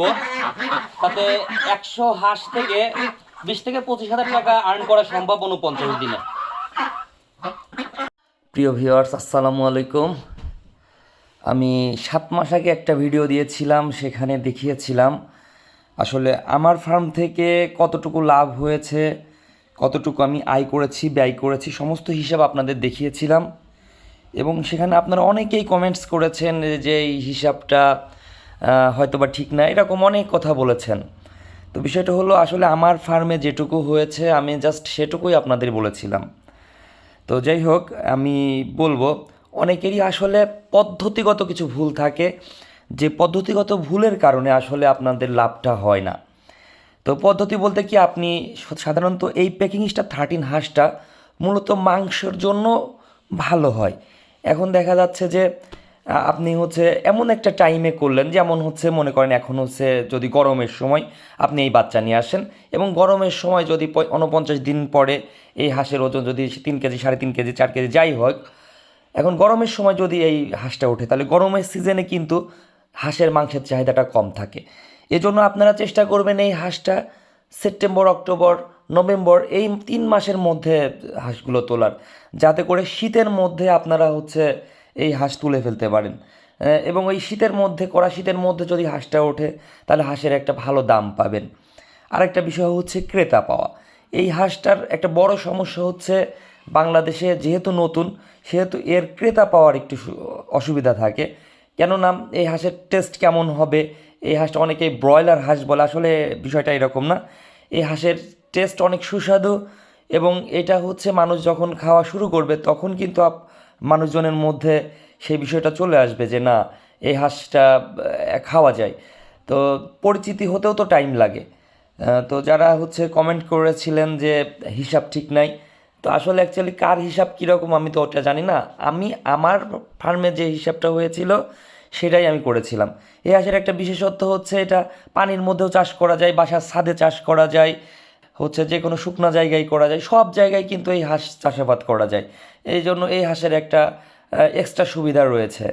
করব। তাতে একশো হাঁস থেকে বিশ থেকে পঁচিশ হাজার টাকা আর্ন করা সম্ভব উনপঞ্চাশ দিনে। প্রিয় ভিউয়ার্স আসসালামু আলাইকুম। আমি সাত মাস আগে একটা ভিডিও দিয়েছিলাম, সেখানে দেখিয়েছিলাম আসলে আমার ফার্ম থেকে কতটুকু লাভ হয়েছে, কতটুকু আমি আয় করেছি, ব্যয় করেছি, সমস্ত হিসাব আপনাদের দেখিয়েছিলাম। এবং সেখানে আপনারা অনেকেই কমেন্টস করেছেন যে এই হিসাবটা আহ, হয়তোবা ঠিক না এরকম অনেক কথা বলেছেন। তো বিষয়টা হলো আসলে আমার ফার্মে যেটুকু হয়েছে আমি জাস্ট সেটুকুই আপনাদের বলেছিলাম। তো যাই হোক আমি বলব অনেকেরই আসলে পদ্ধতিগত কিছু ভুল থাকে যে পদ্ধতিগত ভুলের কারণে আসলে আপনাদের লাভটা হয় না। তো পদ্ধতি বলতে কি আপনি সাধারণত এই প্যাকিং স্টার থার্টিন হাঁসটা মূলত মাংসের জন্য ভালো হয়। এখন দেখা যাচ্ছে যে আপনি হচ্ছে এমন একটা টাইমে করলেন, যেমন হচ্ছে মনে করেন এখন হচ্ছে যদি গরমের সময় আপনি এই বাচ্চা নিয়ে আসেন এবং গরমের সময় যদি ঊনপঞ্চাশ দিন পরে এই হাঁসের ওজন যদি তিন কেজি, সাড়ে তিন কেজি, চার কেজি যাই হোক, এখন গরমের সময় যদি এই হাঁসটা ওঠে, তাহলে গরমের সিজনে কিন্তু হাঁসের মাংসের চাহিদাটা কম থাকে। এজন্য আপনারা চেষ্টা করবেন এই হাঁসটা সেপ্টেম্বর, অক্টোবর, নভেম্বর এই তিন মাসের মধ্যে হাঁসগুলো তোলার। যাতে করে শীতের মধ্যে আপনারা হচ্ছে এই হাঁস তুলে ফেলতে পারেন। এবং ওই শীতের মধ্যে, কড়া শীতের মধ্যে যদি হাঁসটা ওঠে, তাহলে হাঁসের একটা ভালো দাম পাবেন। আরেকটা বিষয় হচ্ছে ক্রেতা পাওয়া। এই হাঁসটার একটা বড় সমস্যা হচ্ছে, বাংলাদেশে যেহেতু নতুন, সেহেতু এর ক্রেতা পাওয়ার একটু অসুবিধা থাকে। কেননা, এই হাঁসের টেস্ট কেমন হবে? এই হাঁসটা অনেকেই ব্রয়লার হাঁস বলে, আসলে বিষয়টা এরকম না। এই হাঁসের টেস্ট অনেক সুস্বাদু এবং এটা হচ্ছে মানুষ যখন খাওয়া শুরু করবে, তখন কিন্তু আপ- মানুষজনের মধ্যে সেই বিষয়টা চলে আসবে যে না, এই হাঁসটা খাওয়া যায়। তো পরিচিতি হতেও তো টাইম লাগে। তো যারা হচ্ছে কমেন্ট করেছিলেন যে হিসাব ঠিক নাই, তো আসলে অ্যাকচুয়ালি কার হিসাব কীরকম আমি তো ওটা জানি না। আমি আমার ফার্মে যে হিসাবটা হয়েছিল, সেটাই আমি করেছিলাম। এই হাঁসের একটা বিশেষত্ব হচ্ছে এটা, পানির মধ্যেও চাষ করা যায়, বাসার ছাদে চাষ করা যায়। হচ্ছে যে কোনো শুকনো জায়গায় করা যায়, সব জায়গায় কিন্তু এই হাঁস চাষাবাদ করা যায়। এই জন্য এই হাঁসের একটা এক্সট্রা সুবিধা রয়েছে।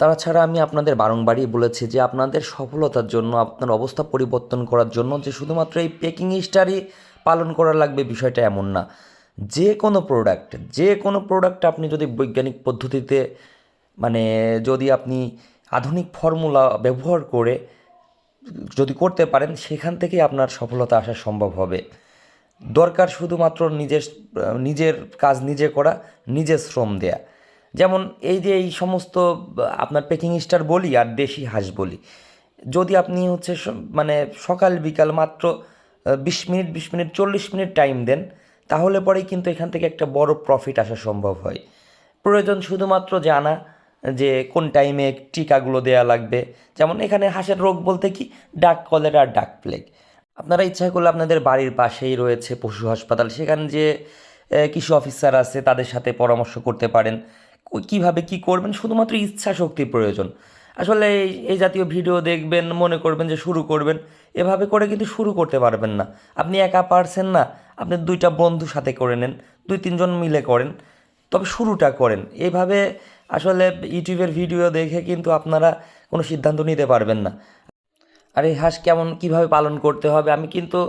তাছাড়া আমি আপনাদের বারংবারই বলেছি যে আপনাদের সফলতার জন্য, আপনার অবস্থা পরিবর্তন করার জন্য যে শুধুমাত্র এই পেকিং স্টারই পালন করা লাগবে বিষয়টা এমন না। যে কোনো প্রোডাক্ট যে কোনো প্রোডাক্ট আপনি যদি বৈজ্ঞানিক পদ্ধতিতে মানে যদি আপনি আধুনিক ফর্মুলা ব্যবহার করে যদি করতে পারেন, সেখান থেকেই আপনার সফলতা আসা সম্ভব হবে। দরকার শুধুমাত্র নিজের নিজের কাজ নিজে করা নিজের শ্রম দেয়া। যেমন এই যে এই সমস্ত, আপনার পেকিং স্টার বলি আর দেশি হাঁস বলি। যদি আপনি হচ্ছে মানে সকাল, বিকাল মাত্র বিশ মিনিট বিশ মিনিট, চল্লিশ মিনিট টাইম দেন, তাহলে পরেই কিন্তু এখান থেকে একটা বড় প্রফিট আসা সম্ভব হয়। প্রয়োজন শুধুমাত্র জানা যে কোন টাইমে টিকাগুলো দেয়া লাগবে। যেমন এখানে হাঁসের রোগ বলতে কি? ডাক কলেরা, ডাক প্লেগ আপনারা ইচ্ছা করলে আপনাদের বাড়ির পাশেই রয়েছে পশু হাসপাতাল। সেখানে যে কৃষি অফিসার আছে, তাদের সাথে পরামর্শ করতে পারেন। কীভাবে কি করবেন? শুধুমাত্র ইচ্ছা শক্তি প্রয়োজন। আসলে এই এই জাতীয় ভিডিও দেখবেন, মনে করবেন যে শুরু করবেন। এভাবে করে কিন্তু শুরু করতে পারবেন না। আপনি একা পারছেন না, আপনি দুইটা বন্ধু সাথে করে নেন দুই তিনজন মিলে করেন, তবে শুরুটা করেন। এইভাবে আসলে ইউটিউবের ভিডিও দেখে কিন্তু আপনারা কোনো সিদ্ধান্ত নিতে পারবেন না। আর এই হাঁস কেমন কীভাবে পালন করতে হবে? আমি কিন্তু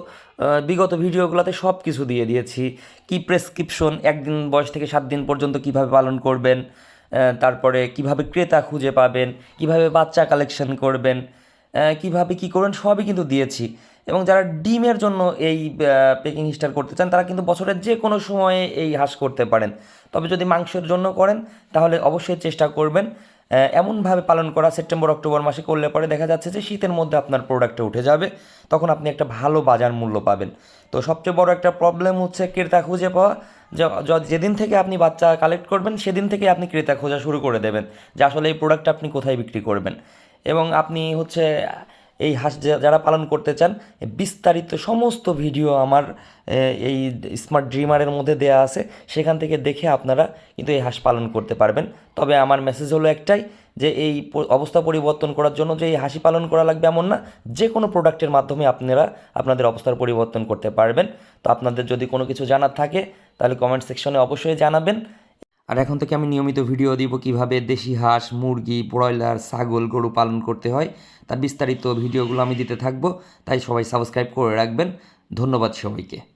বিগত ভিডিওগুলোতে সব কিছু দিয়ে দিয়েছি। কি প্রেসক্রিপশন একদিন বয়স থেকে সাত দিন পর্যন্ত কীভাবে পালন করবেন তারপরে কীভাবে ক্রেতা খুঁজে পাবেন, কীভাবে বাচ্চা কালেকশন করবেন কীভাবে কি করবেন সবই কিন্তু দিয়েছি। এবং যারা ডিমের জন্য এই পেকিং স্টার করতে চান, তারা কিন্তু বছরের যে কোনো সময়ে এই হাঁস করতে পারেন। তবে যদি মাংসের জন্য করেন, তাহলে অবশ্যই চেষ্টা করবেন। এমনভাবে পালন করা সেপ্টেম্বর, অক্টোবর মাসে করলে পরে দেখা যাচ্ছে যে শীতের মধ্যে আপনার প্রোডাক্টটা উঠে যাবে। তখন আপনি একটা ভালো বাজার মূল্য পাবেন। তো সবচেয়ে বড় একটা প্রবলেম হচ্ছে ক্রেতা খুঁজে পাওয়া। যেদিন থেকে আপনি বাচ্চা কালেক্ট করবেন, সেদিন থেকে আপনি ক্রেতা খোঁজা শুরু করে দেবেন যে আসলে এই প্রোডাক্টটা আপনি কোথায় বিক্রি করবেন। এবং আপনি হচ্ছে এই হাঁস যারা পালন করতে চান, বিস্তারিত সমস্ত ভিডিও আমার এই স্মার্ট ড্রিমারের মধ্যে দেয়া আছে। সেখান থেকে দেখে আপনারা কিন্তু এই হাঁস পালন করতে পারবেন। তবে আমার মেসেজ হলো একটাই যে এই অবস্থা পরিবর্তন করার জন্য যে এই হাসি পালন করা লাগবে এমন না যে কোনো প্রোডাক্টের মাধ্যমে আপনারা আপনাদের অবস্থার পরিবর্তন করতে পারবেন। তো আপনাদের যদি কোনো কিছু জানার থাকে, তাহলে কমেন্ট সেকশনে অবশ্যই জানাবেন। আর এখন থেকে আমি নিয়মিত ভিডিও দিব কীভাবে দেশি হাঁস, মুরগি, ব্রয়লার, ছাগল, গরু পালন করতে হয়। তার বিস্তারিত ভিডিওগুলো আমি দিতে থাকব। তাই সবাই সাবস্ক্রাইব করে রাখবেন। ধন্যবাদ সবাইকে।